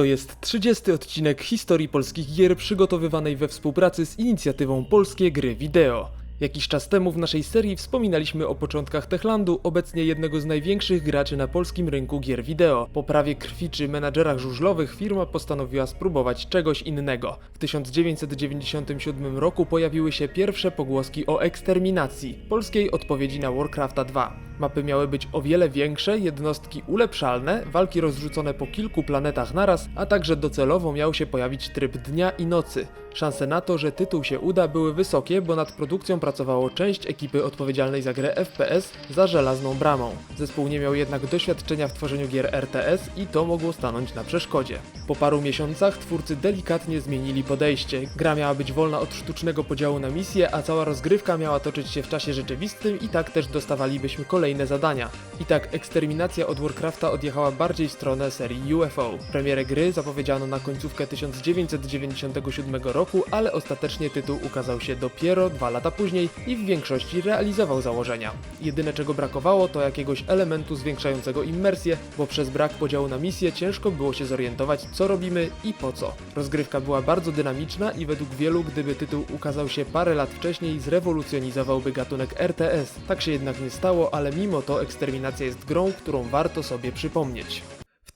To jest 30 odcinek historii polskich gier przygotowywanej we współpracy z inicjatywą Polskie Gry Wideo. Jakiś czas temu w naszej serii wspominaliśmy o początkach Techlandu, obecnie jednego z największych graczy na polskim rynku gier wideo. Po prawie krwi czy menadżerach żużlowych firma postanowiła spróbować czegoś innego. W 1997 roku pojawiły się pierwsze pogłoski o eksterminacji, polskiej odpowiedzi na Warcrafta 2. Mapy miały być o wiele większe, jednostki ulepszalne, walki rozrzucone po kilku planetach naraz, a także docelowo miał się pojawić tryb dnia i nocy. Szanse na to, że tytuł się uda były wysokie, bo nad produkcją pracowało część ekipy odpowiedzialnej za grę FPS za żelazną bramą. Zespół nie miał jednak doświadczenia w tworzeniu gier RTS i to mogło stanąć na przeszkodzie. Po paru miesiącach twórcy delikatnie zmienili podejście. Gra miała być wolna od sztucznego podziału na misje, a cała rozgrywka miała toczyć się w czasie rzeczywistym i tak też dostawalibyśmy kolejne zadania. I tak eksterminacja od Warcrafta odjechała bardziej w stronę serii UFO. Premierę gry zapowiedziano na końcówkę 1997 roku, ale ostatecznie tytuł ukazał się dopiero dwa lata później i w większości realizował założenia. Jedyne czego brakowało to jakiegoś elementu zwiększającego immersję, bo przez brak podziału na misje ciężko było się zorientować co robimy i po co. Rozgrywka była bardzo dynamiczna i według wielu gdyby tytuł ukazał się parę lat wcześniej zrewolucjonizowałby gatunek RTS. Tak się jednak nie stało, ale mimo to eksterminacja jest grą, którą warto sobie przypomnieć.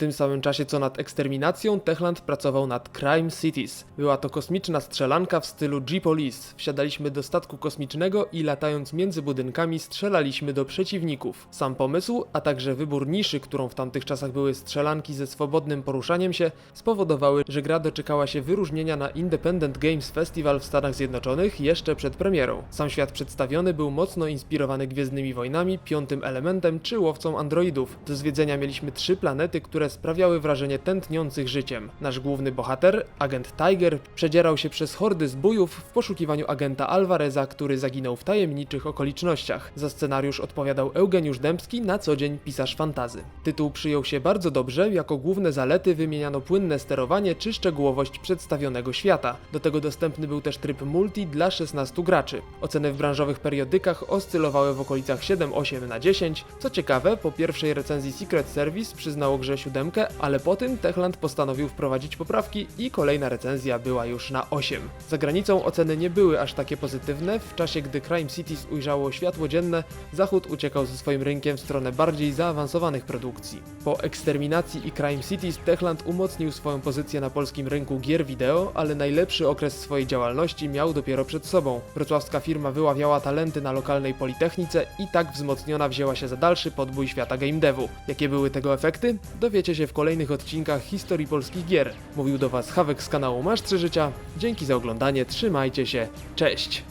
Tym samym czasie co nad eksterminacją, Techland pracował nad Crime Cities. Była to kosmiczna strzelanka w stylu G-Police. Wsiadaliśmy do statku kosmicznego i latając między budynkami strzelaliśmy do przeciwników. Sam pomysł, a także wybór niszy, którą w tamtych czasach były strzelanki ze swobodnym poruszaniem się, spowodowały, że gra doczekała się wyróżnienia na Independent Games Festival w Stanach Zjednoczonych jeszcze przed premierą. Sam świat przedstawiony był mocno inspirowany Gwiezdnymi Wojnami, Piątym Elementem czy Łowcą Androidów. Do zwiedzenia mieliśmy trzy planety, które sprawiały wrażenie tętniących życiem. Nasz główny bohater, agent Tiger, przedzierał się przez hordy zbójów w poszukiwaniu agenta Alvareza, który zaginął w tajemniczych okolicznościach. Za scenariusz odpowiadał Eugeniusz Dębski, na co dzień pisarz fantazy. Tytuł przyjął się bardzo dobrze, jako główne zalety wymieniano płynne sterowanie czy szczegółowość przedstawionego świata. Do tego dostępny był też tryb multi dla 16 graczy. Oceny w branżowych periodykach oscylowały w okolicach 7-8 na 10. Co ciekawe, po pierwszej recenzji Secret Service przyznało grze siódemkę, ale po tym Techland postanowił wprowadzić poprawki i kolejna recenzja była już na 8. Za granicą oceny nie były aż takie pozytywne, w czasie gdy Crime Cities ujrzało światło dzienne, Zachód uciekał ze swoim rynkiem w stronę bardziej zaawansowanych produkcji. Po eksterminacji i Crime Cities Techland umocnił swoją pozycję na polskim rynku gier wideo, ale najlepszy okres swojej działalności miał dopiero przed sobą. Wrocławska firma wyławiała talenty na lokalnej Politechnice i tak wzmocniona wzięła się za dalszy podbój świata game devu. Jakie były tego efekty? Dowiecie się w kolejnych odcinkach historii polskich gier. Mówił do Was Hawek z kanału Masz 3 Życia. Dzięki za oglądanie, trzymajcie się, cześć!